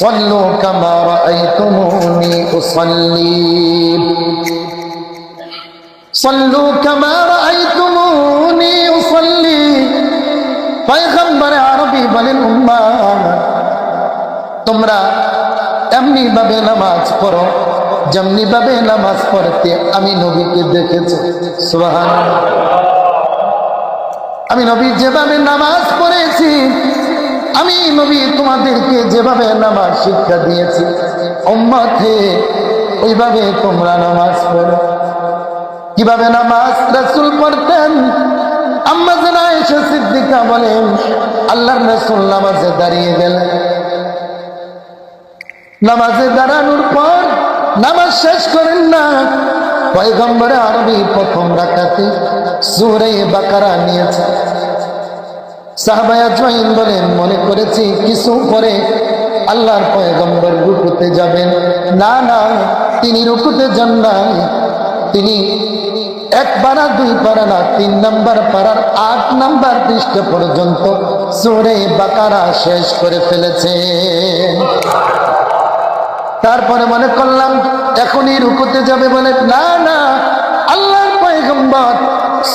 صلوا كما رأيتموني أصلي صلوا كما رأيتموني أصلي পয়গম্বর আরবি বলেন উম্মা তোমরা এমনি ভাবে নামাজ পড়ো যেমনি ভাবে নামাজ পড়তে আমি নবীকে দেখেছি সুবহান আমি নবী যেভাবে নামাজ পড়েছি আমি নবী তোমাদেরকে যেভাবে নামাজ শিক্ষা দিয়েছি, উম্মতে ওইভাবে তোমরা নামাজ পড়ো। কীভাবে নামাজ রাসূল পড়তেন? আম্মা জানা এসে সিদ্দিকা বলেন, আল্লাহর রাসূল নামাজে দাঁড়িয়ে গেলেন। নামাজে দাঁড়ানোর পর নামাজ শেষ করেন না। পয়গম্বরে আরবি প্রথম রাখাতে সুরে বাকারা নিয়েছে। সাহবায়া বলেন, মনে করেছি কিছু পরে আল্লাহর পয়গম্বর রুকুতে যাবেন। না না, তিনি রুকুতে যান নাই। তিনি এক পাড়া, দুই পাড়া না, তিন নাম্বার পাড়ার আট নাম্বার পৃষ্ঠা পর্যন্ত সুরে বাকারা শেষ করে ফেলেছে। তারপরে মনে করলাম, এখনই রুকুতে যাবে বলে, না না, আল্লাহর পয়গম্বর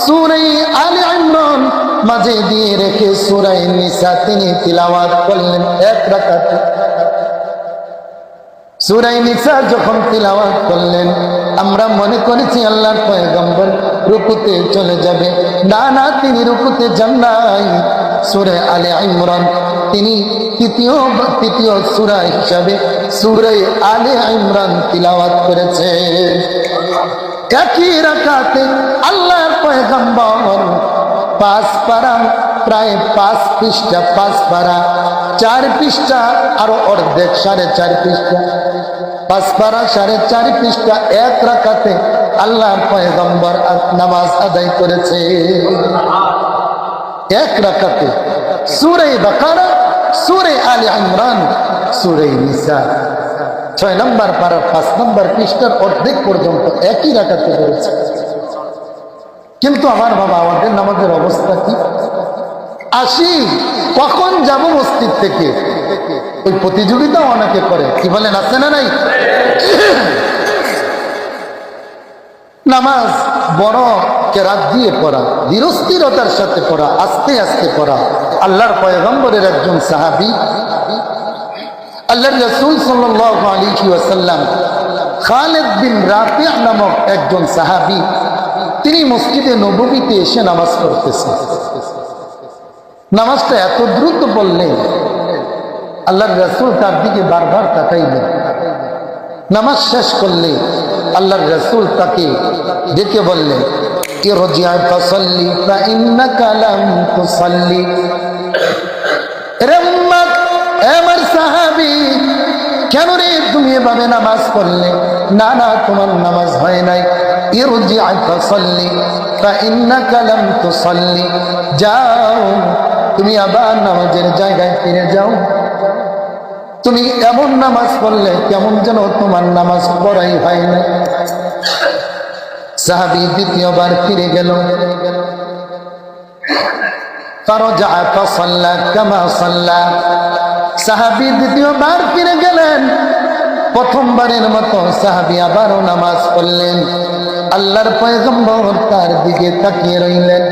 সুরাই আলী ইমরান মাঝে দিয়ে রেখে সুরাই নিসা তিনি তিলাওয়াত করলেন এক রাকাতে। সুরাই নিসা যখন তিলাওয়াত করলেন, আমরা মনে করেছি আল্লাহর পয়গম্বর রুকুতে চলে যাবে। না না, তিনি রুকুতে যান নাই। সুরে আলে ইমরান, তিনি তৃতীয় তৃতীয় সুরা হিসাবে সুরে আলে ইমরান তিলাওয়াত করেছে। একই রাখাতে আল্লাহর পয়গম্বর পাঁচ পারা, প্রায় পাঁচ পৃষ্ঠা, পাঁচ পারা। চার পৃষ্ঠা, আরও অর্ধেক, সাড়ে চার পৃষ্ঠা। পাঁচ পারা, সাড়ে চার পৃষ্ঠা, এক রাখাতে আল্লাহর পয়গম্বর নামাজ আদায় করেছে। এক রাখাতে সুরে বাকারা, সুরে আলী ইমরান, সুরে নিসা। ছয় নম্বর পাড়ার পাঁচ নম্বর পৃষ্ঠার অর্ধেক পর্যন্ত একই রাখাতে করেছে কিন্তু আমার বাবা, আমাদের নামাজের অবস্থা কি? আসি, কখন যাব মসজিদ থেকে? ওই প্রতিযোগিতা অনেকে করে। কি বলেন, আছে না নাই? নামাজ বড় কেরাত দিয়ে পড়া, ধীরস্থিরতার সাথে পড়া, আস্তে আস্তে পড়া। আল্লাহর পয়গম্বরের একজন সাহাবি, আল্লাহর রসুল সাল্লাহ আলী ওয়াসাল্লাম, খালেদ বিন রাফিয়া নামক একজন সাহাবি তিনি মসজিদে নবীতে এসে নামাজ পড়তেছেন। নামাজটা এত দ্রুত বললেন আল্লাহর রসুল তার দিকে বারবার তাকাইলেন নামাজ শেষ করলে আল্লাহর রসুল তাকে ডেকে বললেন কেন রে তুমি এভাবে নামাজ পড়লে? না না, তোমার নামাজ হয় নাই। যাও, তুমি আবার নামাজের জায়গায় ফিরে যাও। তুমি এমন নামাজ পড়লে কেমন যেন তোমার নামাজ পড়াই হয় না। সাহাবি দ্বিতীয়বার ফিরে গেল। সাহাবি দ্বিতীয়বার ফিরে গেলেন। প্রথমবারের মতো সাহাবি আবারও নামাজ পড়লেন আল্লাহর পয়গম্বর তার দিকে তাকিয়ে রইলেন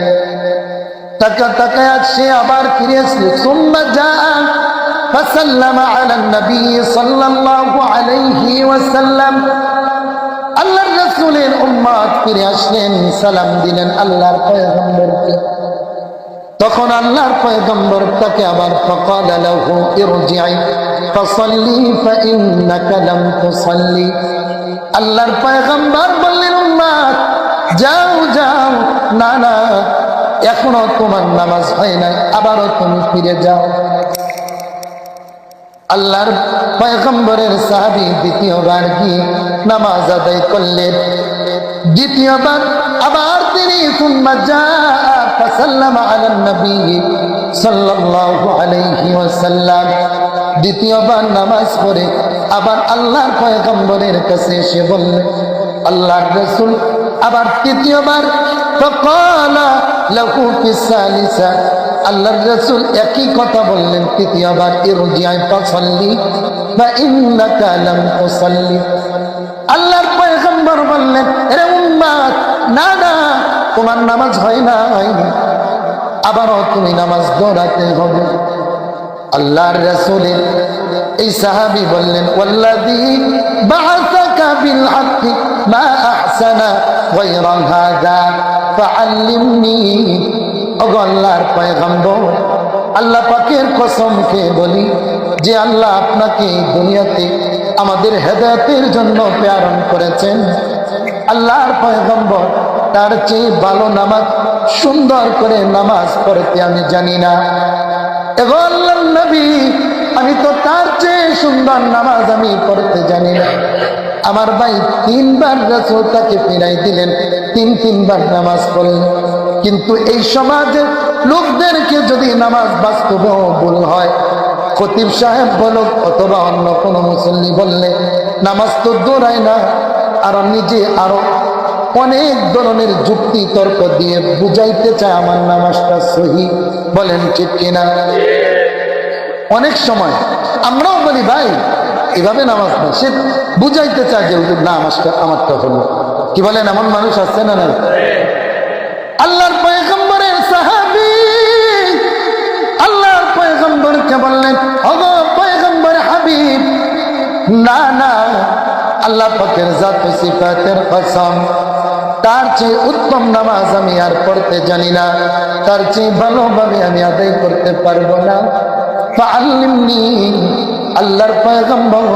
তাকা তাকায় সে আবার ফিরে আসলে সুম্মা যা فسلم على النبي صلى الله عليه وسلم আল্লাহর রাসূলের উম্মত ফিরে আসলেন সালাম দিলেন আল্লাহর পয়গম্বরকে তখন আল্লাহর পয়গম্বর তাকে আবার ফকাল লাহু লাম আল্লাহর পয়গম্বর বললেন উন্মাদ যাও যাও, না না, এখনও তোমার নামাজ হয় নাই, আবারও তুমি ফিরে যাও। আল্লাহর পয়গম্বরের সাহাবি দ্বিতীয়বার কি নামাজ আদায় করলেন। দ্বিতীয়বার আবার তিনি তুমা যা দ্বিতীয়বার নামাজ পড়ে আবার আল্লাহর পয়গম্বরের কাছে এসে বললেন আল্লাহর রসুল আবার তৃতীয়বার فقال له في الثالثة আল্লাহর রসুল একই কথা বললেন তৃতীয়বার ইরজিআই ফাসাল্লি বা ইন্নাকা লাম তুসাল্লি আল্লাহর পয়গম্বর বললেন এরে উম্মাত না না তোমার নামাজ হয় না হয়নি আবারও তুমি নামাজ দৌড়াতে হবে। আল্লাহর রাসূলের এই সাহাবি বললেন বাআসাকা বিল যে আল্লাহ দুনিয়াতে আমাদের হেদায়েতের জন্য প্রেরণ করেছেন। আল্লাহর পয়গম্বর তার চেয়ে ভালো নামাজ, সুন্দর করে নামাজ পড়তে আমি জানি না। নবী, আমি তো তার চেয়ে সুন্দর নামাজ আমি পড়তে জানি না। আমার ভাই তিনবার রাসূল তাকে ফিরাই দিলেন, তিন তিনবার নামাজ পড়লেন। কিন্তু এই সমাজে লোকদেরকে যদি নামাজ বাস্তব ভুল হয়, খতিব সাহেব বলুক অথবা অন্য কোনো মুসল্লি বললে, নামাজ তো দৌড়ায় না, আর নিজে আরও অনেক ধরনের যুক্তি তর্ক দিয়ে বুঝাইতে চায় আমার নামাজটা সহি। বলেন ঠিক কিনা? অনেক সময় আমরাও বলি, ভাই, এভাবে নামাজ না সে বুঝাইতে চায় যে না আমারটা আমারটা হলো। কি বলেন, এমন মানুষ আছে না নাই? আল্লাহর পয়গম্বরের সাহাবী, আল্লাহর পয়গম্বরকে বললেন, ওগো পয়গম্বর হাবিব, না না, আল্লাহ পাকের জাত সিফাতের কসম তার চেয়ে উত্তম নামাজ আমি আর পড়তে জানি না। তার চেয়ে ভালোভাবে আমি আদায় করতে পারব না। আল্লাহর পয়গম্বর,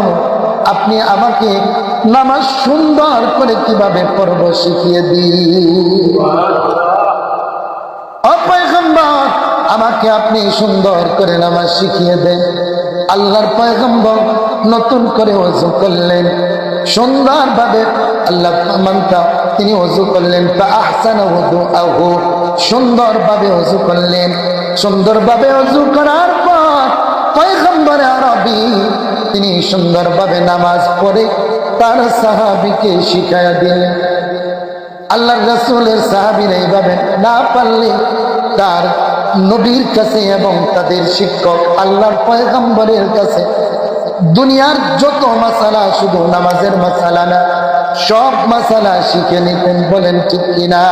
আপনি আমাকে নামাজ সুন্দর করে কীভাবে পড়ব শিখিয়ে অপয়গম্বর আমাকে আপনি সুন্দর করে নামাজ শিখিয়ে দেন। আল্লাহর পয়গম্বর নতুন করে অজু করলেন। সুন্দরভাবে আল্লাহ মানতা তিনি অজু করলেন সুন্দরভাবে অজু করলেন। সুন্দরভাবে অজু করার পর পয়গম্বর আরবি তিনি সুন্দরভাবে নামাজ পড়ে তার সাহাবিকে শিখাইয়া দিলেন। আল্লাহ রসুলের সাহাবির এইভাবে না পারলে তার নবীর কাছে এবং তাদের শিক্ষক আল্লাহর পয়গম্বরের কাছে দুনিয়ার যত মাসালা, শুধু নামাজের মাসালা না সব মাসালা শিখে নিতেন বলেন ঠিক কিনা?